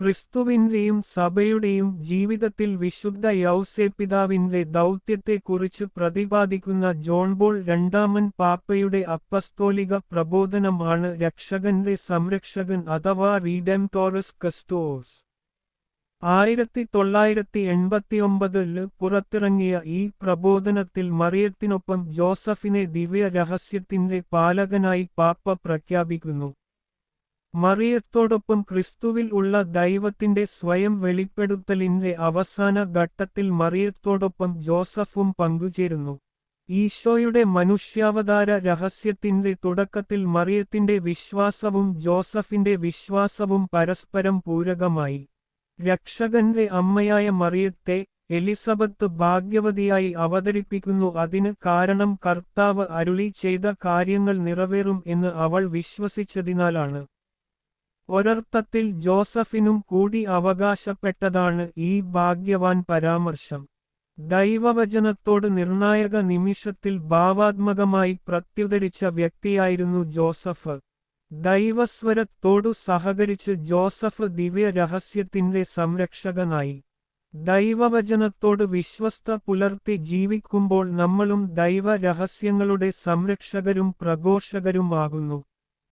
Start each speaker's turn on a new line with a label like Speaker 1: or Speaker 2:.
Speaker 1: ക്രിസ്തുവിന്റെയും സഭയുടെയും ജീവിതത്തിൽ വിശുദ്ധ യൗസേപിതാവിന്റെ ദൗത്യത്തെക്കുറിച്ച് പ്രതിപാദിക്കുന്ന ജോൺ ബോൾ രണ്ടാമൻ പാപ്പയുടെ അപ്പസ്തോലിക പ്രബോധനമാണ് രക്ഷകന്റെ സംരക്ഷകൻ അഥവാ റീഡംടോറസ് കസ്റ്റോസ് ആയിരത്തി തൊള്ളായിരത്തി എൺപത്തിയൊമ്പതിൽ പുറത്തിറങ്ങിയ ഈ പ്രബോധനത്തിൽ മറിയത്തിനൊപ്പം ജോസഫിനെ ദിവ്യ രഹസ്യത്തിന്റെ പാലകനായി പാപ്പ പ്രഖ്യാപിക്കുന്നു. മറിയത്തോടൊപ്പം ക്രിസ്തുവിൽ ഉള്ള ദൈവത്തിന്റെ സ്വയം വെളിപ്പെടുത്തലിന്റെ അവസാന ഘട്ടത്തിൽ മറിയത്തോടൊപ്പം ജോസഫും പങ്കുചേരുന്നു. ഈശോയുടെ മനുഷ്യാവതാര രഹസ്യത്തിന്റെ തുടക്കത്തിൽ മറിയത്തിന്റെ വിശ്വാസവും ജോസഫിന്റെ വിശ്വാസവും പരസ്പരം പൂരകമായി. രക്ഷകന്റെ അമ്മയായ മറിയത്തെ എലിസബത്ത് ഭാഗ്യവതിയായി അവതരിപ്പിക്കുന്നു. അതിന് കാരണം കർത്താവ് അരുളി ചെയ്ത കാര്യങ്ങൾ നിറവേറും എന്ന് അവൾ വിശ്വസിച്ചതിനാലാണ്. ഒരർത്ഥത്തിൽ ജോസഫിനും കൂടി അവകാശപ്പെട്ടതാണ് ഈ ഭാഗ്യവാൻ പരാമർശം. ദൈവവചനത്തോട് നിർണായക നിമിഷത്തിൽ ഭാവാത്മകമായി പ്രത്യുതരിച്ച വ്യക്തിയായിരുന്നു ജോസഫ്. ദൈവസ്വരത്തോടു സഹകരിച്ച് ജോസഫ് ദിവ്യ രഹസ്യത്തിന്റെ സംരക്ഷകനായി. ദൈവവചനത്തോട് വിശ്വസ്ത പുലർത്തി ജീവിക്കുമ്പോൾ നമ്മളും ദൈവ രഹസ്യങ്ങളുടെ സംരക്ഷകരും പ്രഘോഷകരുമാകുന്നു.